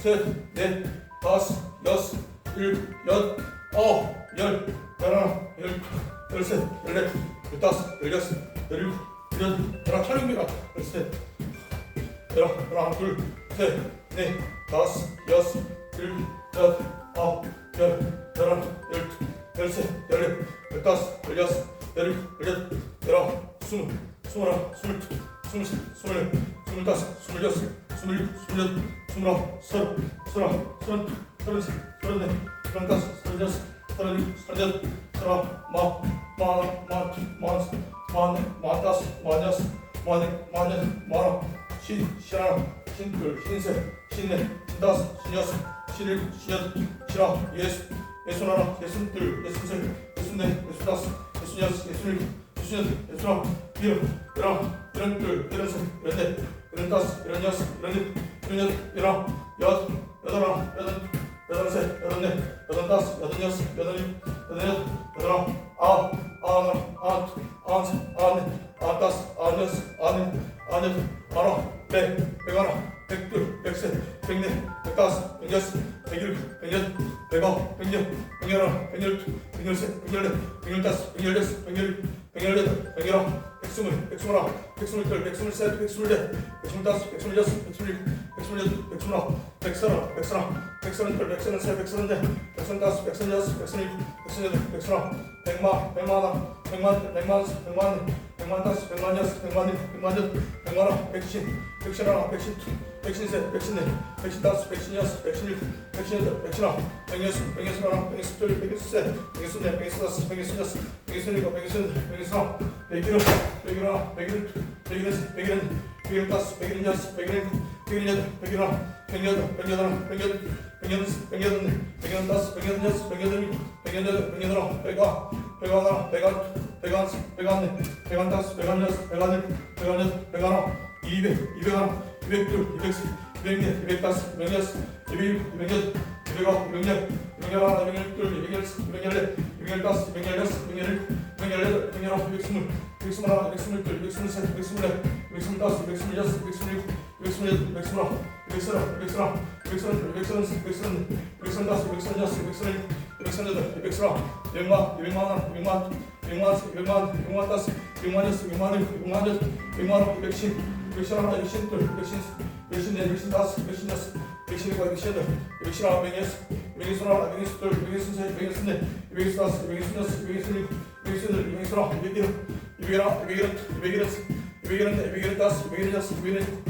셋, 넷, 다섯, 여섯, 일곱, 여덟, 아홉, 열, 열하나, 열, 열셋, 열넷, 열다섯, 열여섯, 열일곱, 열여덟, 열아홉, 촬영입니다. 열셋, 열하나, 둘, 셋, 넷, 다섯, 여섯, 일곱, 여덟, 아홉, 열, 열하나, 열둘, 열셋, 열넷, 열다섯, 열여섯, 열일곱, 열여덟, 열아홉, 스물, 스물하나, 스물둘, 스물셋, 스물넷, 스물다섯, 스물여섯, 스물일곱, 스물여덟, 스물아홉, 서른, 서른하나, 서른둘, 서른셋, 서른넷, 서른다섯, 서른여섯, 서른일곱, 서른여덟, 서른아홉, 마, 마하나, 마둘, 마흔셋, 마흔넷, 마흔다섯, 마흔여섯, 마흔일곱, 마흔여덟, 마흔아홉, 신, 신하나, 신둘, 신셋, 신넷, 신다섯, 신여섯, 신일곱, 신여덟, 신아홉, 예순, 예순하나, 예순둘, 예순셋, 예순넷, 예순다섯, 예순여섯, 예순일곱, 예순여덟, 예순아홉, 일흔, 열아홉, 열둘, 열셋, 열넷, 열다섯, 열여섯, 열일곱, 열여덟, 열아홉, 여덟, 여덟 하나, 여덟, 여덟 셋, 여덟 넷, 여덟 다섯, 여덟 여섯, 여덟 일곱, 여덟 여덟, 여덟 아홉, 아홉, 아흔하나, 아흔둘, 아흔셋, 아흔넷, 아흔다섯, 아흔여섯, 아흔일곱, 아흔여덟, 아흔아홉, 백, 백 하나, 백 둘, 백 셋, 백 넷, 백 다섯, 백 여섯, 백 일곱, 백 여덟, 백 아홉, 백 열, 백 열하나, 백 열둘, 백 열셋, 백 열넷, 백 열다섯, 백 열여섯, 백 열일곱, 백열여덟, 백 열아홉, 백스물, 백스물하나, 백스물둘, 백스물셋, 백스물넷, 백스물다섯, 백스물여섯, 백스물일곱, 백스물여덟, 백스물아홉, 백서른, 백서른, 백서른둘, 백서른셋, 백서른넷, 백서른다섯, 백서른여섯, 백서른일곱, 백서른여덟, 백서른아홉, 백만, 백만하나, 백만둘, 백만셋, 백만넷, 백만다섯, 백만여섯, 백만일곱, 백만여덟, 백만아홉, 백신, 백신하나, 백신둘, 백신셋, 백신넷, 백신다섯, 백신여섯, 백신일곱, 백신여덟, 백신아홉, 백여섯, 백여섯하나, 백여섯둘, 백여섯셋, 백여섯넷, 백여섯다섯, 백여섯여섯, 백여섯일곱, 백여섯여덟, 백여섯아홉, 백일흔, 백일하나, 백일둘, 백일넷, 백일넷, 백일다섯, 백일여섯, 백일일곱, 백일여덟, 백일하나, 백여덟, 백여덟, 백여덟, 백여섯, 백여덟, 백여다섯, 백여여섯, 백여일곱, 백여여덟, 백여덟, 백아, 백아 하나, 백아둘, 백아셋, 백아넷, 백아 다섯, 백아 여섯, 백아일곱, 백아여덟, 백아홉, 이백, 이백 하나, 이백 둘, 이백 셋, 이백 넷, 이백 다섯, 이백 여섯, 이백 일곱, 이백 여덟, 이백 아홉, 이백 열, 이백 열 하나, 이백 열 둘, 이백 열 셋, 이백 열 넷, 이백 열 다섯, 이백 열 여섯, 이백 열 일곱, 이백 열 여덟, 이백 열 아홉, 이백 스물, 이백 스물 하나, 이백 스물 둘, 이백 스물 셋, 이백 스물 넷, 이백 스물 다섯, 이백 스물 여섯, 이백 스물 일곱, 이백스물여덟, 이백스물아홉, 이백서른, 이백서른, 이백서른둘, 이백서른셋, 이백서른넷, 이백서른다섯, 이백서른여섯, 이백서른일곱, 이백서른여덟, 이백서른아홉, 이백만, 이백만하나, 이백만, 이백만셋, 이백만, 이백만다섯, 이백만여섯, 이백만일곱, 이백만여덟, 이백만아홉, 이백신, 이백신하나, 이백신둘, 이백신셋, 이백신넷, 이백신다섯, 이백신여섯, 이백신일곱, 이백신여덟, 이백신아홉, 이백여섯, 이백이십하나, 이백이십둘, 이백이십셋, 이백이십넷, 이백이십다섯, 이백이십여섯, 이백이십일곱, 이백이십여덟, 이백이십아홉, 이백일흔, 이백일하나, 이백일흔, 이백일흔셋, 이백일흔넷, 이백일흔다섯, 이백일흔여섯, 이백일흔일곱, 이백일여덟, 이백일하나, 이백일여덟, 이백일하나, 이백일흔, 이백일여섯, 이백여덟, 이백일흔다섯, 이백일여섯, 이백여덟일곱, 이백여덟, 이백여덟, 이백아, 이백하나, 이백한, 이백한셋, 이백한, 이백한다섯, 이백한여섯, 이백한일곱, 이백한여덟, 이백아홉,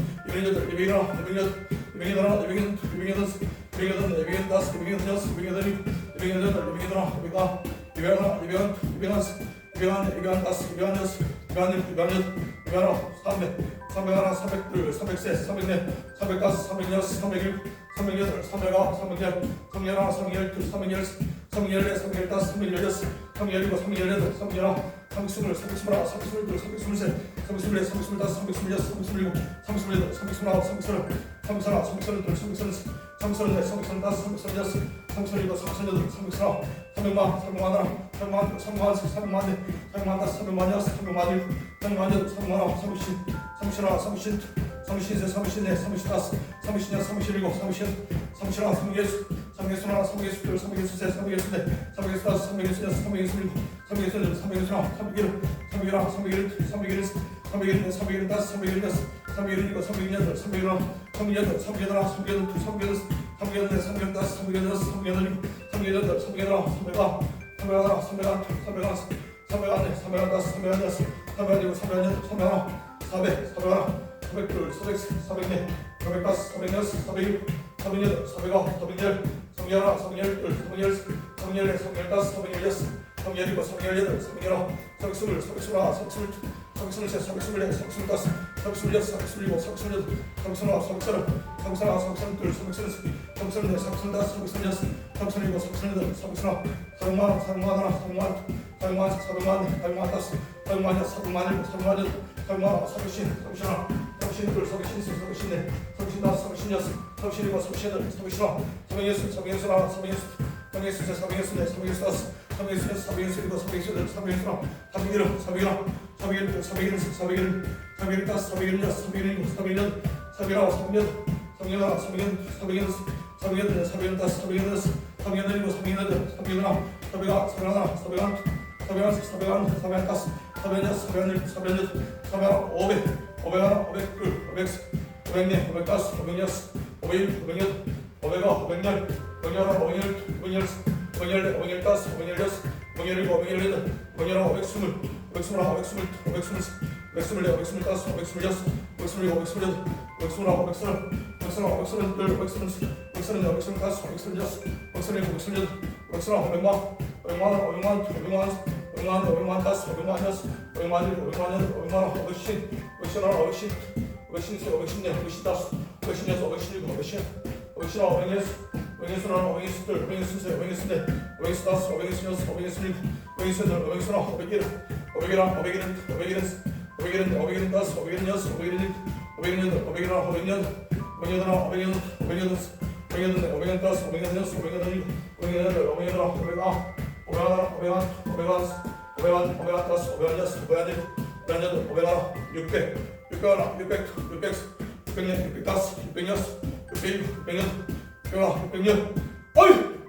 삼백, 삼백하나, 삼백둘, 삼백셋, 삼백넷, 삼백다섯, 삼백여섯, 삼백일 곱, 삼백여덟, 삼백아홉, 삼백열, 삼백열하나, 삼백열둘, 삼백열셋, 삼백열넷, 삼백 열다섯, 삼백열여섯, 삼백열일곱, 삼백열여덟, 삼백열아홉, 삼백스물, 삼백스물하나, 삼백스물둘, 삼백스물셋, 삼백스물넷, 삼백스물다섯, 삼백스물여섯, 삼백스물일곱, 삼백스물여덟, 삼백스물아홉, 삼백스물, 삼백스물하나, 삼백스물둘, 삼백스물셋, 삼백스물넷, 삼백스물다섯, 삼백스물여섯, 삼백스물일곱, 삼백스물여덟, 삼백스물아홉, 삼백만, 삼백만하나, 삼백만, 삼백만셋, 삼백만넷, 삼백만다섯, 삼백만여섯, 삼백만일곱, 삼백만여덟, 삼백만아홉, 삼백신, 삼백신하나, 삼백신둘, 삼백신셋, 삼백신넷, 삼백신다섯, 삼백신여섯, 삼백신일곱, 삼백신, 삼백신하나, 삼백여섯, 300개수 하나, 300개수 둘, 300개수 셋, 300개수 넷, 300개수 다섯, 300개수 여섯, 300개수 일곱, 300개수 여덟, 300개수 아홉, 301, 301 아홉, 301 둘, 301 넷, 301 넷, 301 다섯, 301 여섯, 301 일곱, 301 여덟, 301 아홉, 308, 308 아홉, 308 둘, 308 넷, 308 넷, 308 다섯, 308 여섯, 308 일곱, 308 여덟, 308 아홉, 309, 309 아홉, 309 둘, 309 다섯, 309 넷, 309 다섯, 309 여섯, 309 일곱, 309 여덟, 309 아홉, 400, 401 400둘, 400셋, 400넷, 400다섯, 400여섯, 400일곱, 408, 409, 410 성열 하나, 성열 둘, 성열 셋, 성열 넷, 성열 다섯, 성열 여섯, 성렬이고 성열 여덟, 성열 아홉, 성스물, 성스물하나, 성스물, 성스물셋, 성스물넷, 성스물다섯, 성스물여섯, 성스물일곱, 성스물여덟, 성스물아홉, 성스물, 성스물하나, 성스물둘, 성스물셋, 성스물넷, 성스물다섯, 성스물여섯, 성스물일곱, 성스물여덟, 성스물아홉, 성만, 성만 하나, 성만, 성만, 성만, 성만 다섯, 성만 여섯, 성만 일곱, 성만 여덟, 성만 아홉, 성신, 성신하나. 사백신둘, 사백신셋, 사백신넷, 사백신다섯, 사백신여섯, 사백신일곱, 사백신여덟, 사백신아홉, 사백여섯, 사백여섯하나, 사백여섯, 사백여섯셋, 사백여섯넷, 사백여섯다섯, 사백여섯여섯, 사백여섯일곱, 사백여섯여덟, 사백여섯아홉, 사백일흔, 사백일흔, 사백일흔, 사백일흔, 사백일흔, 사백일흔다섯, 사백일흔여섯, 사백일흔일곱, 사백일여덟, 사백일아홉, 사백여덟, 사백여덟, 사백여덟, 사백여덟, 사백여덟 사백여덟 사백여덟 사백여덟 일곱 사백여덟 사백여덟 사백하 사백하나 사백한 사백한 사백한 사백 사백여 사백한 사백여 사백한 오백 오백하나 오백둘 오백셋 오백네 오백다섯 오백여섯 오백일 오백여덟 오백아 오백열 오백열하나 오백열 오백열 오백열네 오백열다섯 오백열여섯 오백열일곱 오백열여덟 오백열아홉 오백스물 오백스물하나 오백스물 오백스물 오백스물네 오백스물다섯 오백스물여섯 오백스물일곱 오백스물여덟 오백스물아홉 오백스물 오백스물 오백스물둘 오백스물 오백스물 오백스물 다섯 오백스물 여섯 오백스물 일곱 오백스물 여덟 오백스물 오백만 오백만 오백만 오백만 오백만 얼마나 얼마나 따스 얼마나 따스 얼마나 얼마나 얼마나 어신 어신아 어신 어신세 어신네 어신 따스 어신에서 어신이고 어신 어신아 어신에서 어신수나 어신수들 어신수세 어신수네 어신수 따스 어신수여서 어신수니 어신수들 어신수나 어백일 어백이라 어백일은 어백일은 어백일은 어백일은 따스 어백일은 여섯 어백일은 어백일은 어백이라 어백년 어백년아 어백년 어백년 어백년 따스 어백년 여섯 어백년 일곱 어백년 여덟 어백년 아홉 어백아 어백아 어백아 500원, 500원, 500원 플러스 500원 플러스 500원 되고 500원 되고 500원 하나, 600, 600 하나, 600, 600, 600년, 600 다섯, 600 여섯, 600 육, 600년, 600 하나, 600년, 어이!